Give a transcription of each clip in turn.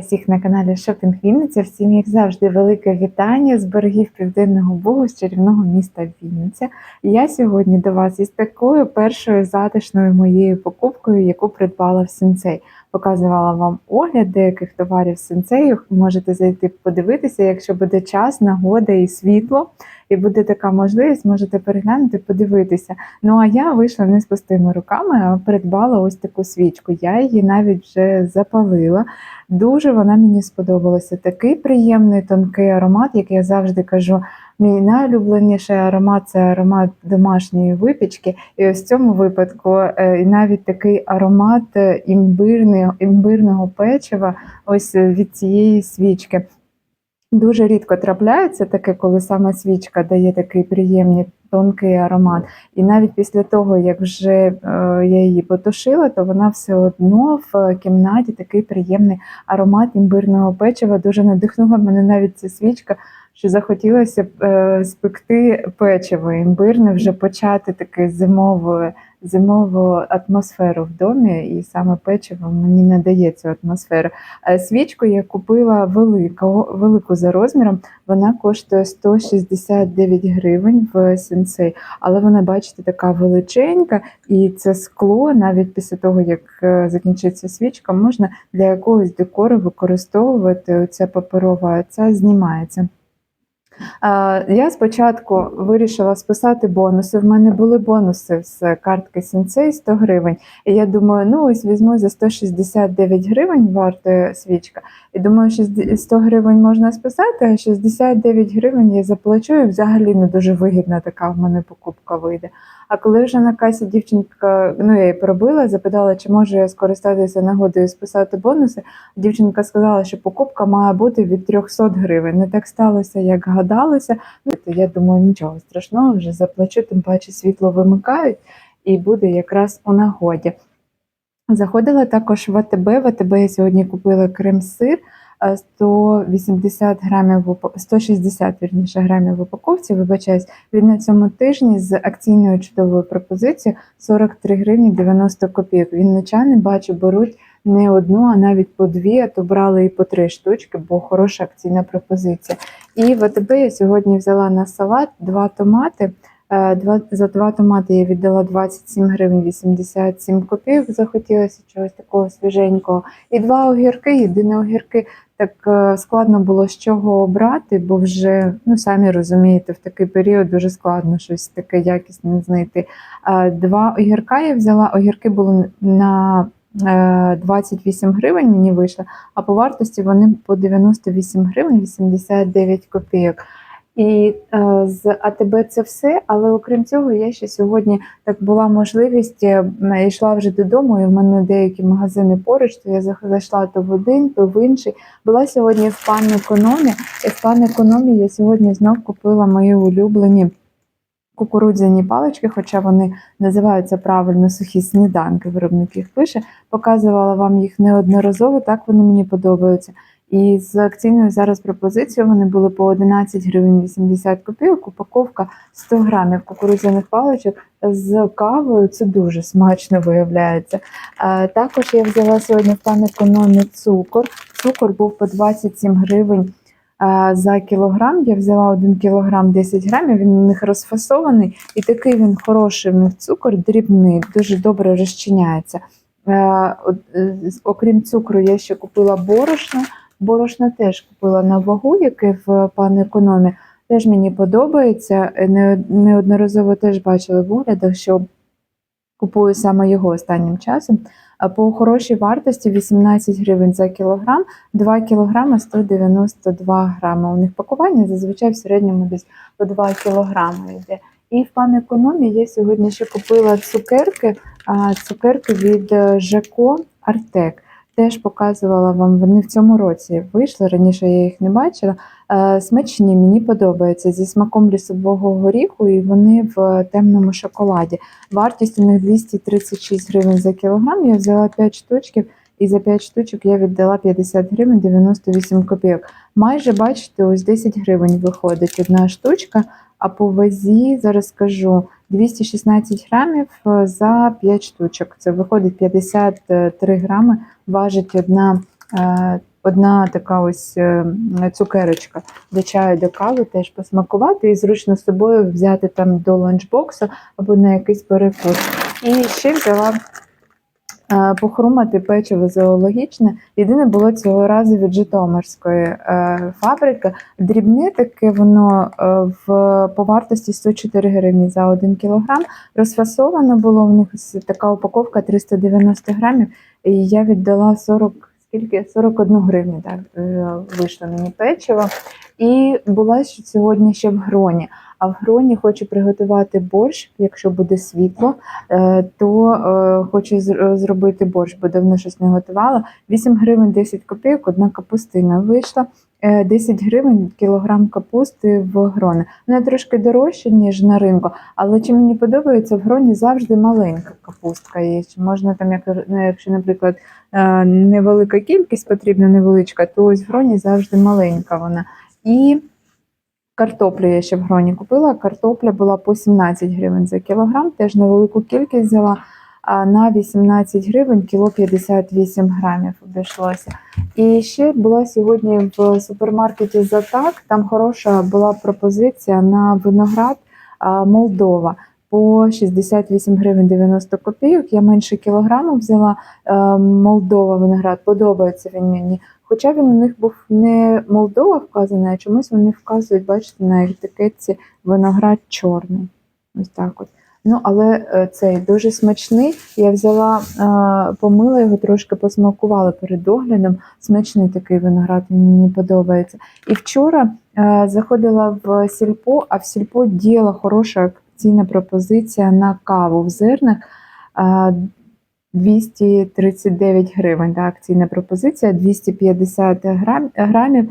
Всіх на каналі Шопінг Вінниця. Всім, як завжди, велике вітання з берегів Південного Бугу, з чарівного міста Вінниця. Я сьогодні до вас із такою першою затишною моєю покупкою, яку придбала в Сенцей. Показувала вам огляд деяких товарів Сенцею. Можете зайти подивитися, якщо буде час, нагода і світло. І буде така можливість, можете переглянути, подивитися. Ну а я вийшла не з пустими руками, а придбала ось таку свічку. Я її навіть вже запалила. Дуже вона мені сподобалася. Такий приємний тонкий аромат, як я завжди кажу. Мій найулюбленіший аромат це аромат домашньої випічки. І ось в цьому випадку е, навіть такий аромат е, імбирний, імбирного печива ось від цієї свічки. Дуже рідко трапляється таке, коли саме свічка дає такий приємний тонкий аромат. І навіть після того, як вже е, я її потушила, то вона все одно в кімнаті такий приємний аромат імбирного печива. Дуже надихнула мене навіть ця свічка, що захотілося б е, спекти печиво імбирне, вже почати таке зимове зимову атмосферу в домі, і саме печиво мені надає цю атмосферу. Свічку я купила велику, велику за розміром, вона коштує 169 гривень в сенсей, але вона, бачите, така величенька, і це скло, навіть після того, як е, закінчиться свічка, можна для якогось декору використовувати. Ця паперова ця знімається. Я спочатку вирішила списати бонуси. В мене були бонуси з картки Сінцей 100 гривень. І я думаю, ну ось візьму за 169 гривень вартує свічка. І думаю, що 100 гривень можна списати, а 69 гривень я заплачу, і взагалі не дуже вигідна така в мене покупка вийде. А коли вже на касі дівчинка, ну я її пробила, запитала, чи можу я скористатися нагодою списати бонуси. Дівчинка сказала, що покупка має бути від 300 гривень. Не так сталося, як гадалося. Ну, то я думаю, нічого страшного, вже заплачу, тим паче світло вимикають, і буде якраз у нагоді. Заходила також в АТБ. В АТБ я сьогодні купила крем-сир. Е, 180 грамів в упа- 160 вірніше, грамів в упаковці, вибачаюсь, він на цьому тижні з акційною чудовою пропозицією 43 гривні 90 копійок. Вінничани, бачу, беруть не одну, а навіть по дві, а то брали і по три штучки, бо хороша акційна пропозиція. І в АТБ я сьогодні взяла на салат два томати. Е, Два, за два томати я віддала 27 гривень 87 копійок. Захотілося чогось такого свіженького. І два огірки, єдине огірки. Так е, складно було з чого обрати, бо вже, ну самі розумієте, в такий період дуже складно щось таке якісне знайти. Е, Два огірка я взяла. Огірки були на е, 28 гривень, мені вийшло, а по вартості вони по 98 гривень 89 копійок. І е, з АТБ це все. Але окрім цього, я ще сьогодні так була можливість, е, м, йшла вже додому, і в мене деякі магазини поруч, то я зайшла то в один, то в інший. Була сьогодні в пан економі, і в пан економі я сьогодні знов купила мої улюблені. Кукурудзяні палички, хоча вони називаються правильно сухі сніданки, виробник їх пише. Показувала вам їх неодноразово, так вони мені подобаються. І з акційною зараз пропозицією вони були по 11 гривень 80 копійок, упаковка 100 грамів кукурудзяних паличок з кавою. Це дуже смачно виявляється. Також я взяла сьогодні в пан економі цукор. Цукор був по 27 гривень. За кілограм я взяла 1 кілограм 10 грамів, він у них розфасований, і такий він хороший в них цукор, дрібний, дуже добре розчиняється. Е, е, Окрім цукру, я ще купила борошно. Борошно теж купила на вагу, яке в пан економі. Теж мені подобається. Неодноразово теж бачила в оглядах, що купую саме його останнім часом. По хорошій вартості 18 гривень за кілограм, 2 кілограми 192 грами. У них пакування зазвичай в середньому десь по 2 кілограми йде. І в пан економі я сьогодні ще купила цукерки, цукерки від е, Жеко Артек. Теж показувала вам, вони в цьому році вийшли. Раніше я їх не бачила. Е, Смачні, мені подобаються зі смаком лісового горіху, і вони в темному шоколаді. Вартість у них 236 гривень за кілограм. Я взяла 5 штучків, і за 5 штучок я віддала 50 гривень 98 копійок. Майже бачите, ось 10 гривень виходить одна штучка. А по вазі зараз скажу 216 грамів е, за 5 штучок. Це виходить 53 грами, важить одна е, одна така ось е, цукерочка до чаю, до кави теж посмакувати і зручно з собою взяти там до ланчбоксу або на якийсь перекус. І ще взяла похрумати печиво зоологічне. Єдине було цього разу від Житомирської е, фабрики. Дрібне таке воно е, в по вартості 104 гривні за 1 кілограм. Розфасовано було в них така упаковка 390 грамів. І я віддала 40, скільки? 41 гривню, так е, вийшло мені печиво. І була сьогодні ще в гроні. А в гроні хочу приготувати борщ, якщо буде світло, е, то е, хочу зробити борщ, бо давно щось не готувала. 8 гривень 10 копійок, одна капустина вийшла. Е, 10 гривень кілограм капусти в грони. Вона трошки дорожча, ніж на ринку, але чи мені подобається, в гроні завжди маленька капустка є. Чи можна там, ну, якщо, наприклад, е, невелика кількість потрібна, невеличка, то ось в гроні завжди маленька вона. І картоплю я ще в гроні купила. Картопля була по 17 гривень за кілограм, теж невелику кількість взяла. А на 18 гривень кіло 58 грамів обійшлося. І ще була сьогодні в супермаркеті Затак. Там хороша була пропозиція на виноград Молдова по 68 гривень 90 копійок. Я менше кілограму взяла е, Молдова виноград. Подобається він мені. Хоча він у них був не Молдова вказаний, а чомусь вони вказують, бачите, на етикетці виноград чорний. Ось так от. Ну, але е, цей дуже смачний. Я взяла, е, помила його, трошки посмакувала перед доглядом. Смачний такий виноград, мені подобається. І вчора е, заходила в сільпо, а в сільпо діяла хороша акційна пропозиція на каву в зернах. Е, 239 гривень. Да, акційна пропозиція, 250 грам, грамів.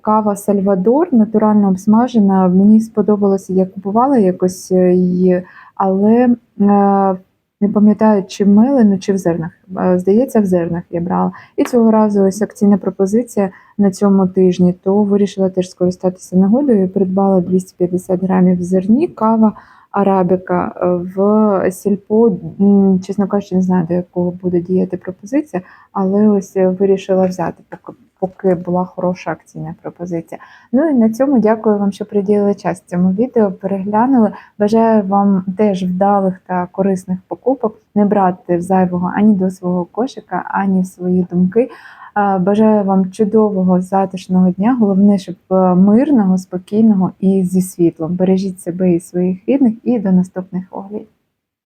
Кава Сальвадор, натурально обсмажена. Мені сподобалося, я купувала якось е, її, але е, не пам'ятаю, чи в мелину, чи в зернах. Е, Здається, в зернах я брала. І цього разу ось акційна пропозиція на цьому тижні, то вирішила теж скористатися нагодою придбала 250 грамів зерні, кава. Арабіка е, в сільпо, чесно кажучи, не знаю, до якого буде діяти пропозиція, але ось вирішила взяти, поки, поки була хороша акційна пропозиція. Ну і на цьому дякую вам, що приділили час цьому відео, переглянули. Бажаю вам теж вдалих та корисних покупок, не брати зайвого ані до свого кошика, ані в свої думки. Бажаю вам чудового затишного дня. Головне, щоб е, мирного, спокійного і зі світлом. Бережіть себе і своїх рідних, і до наступних оглядів.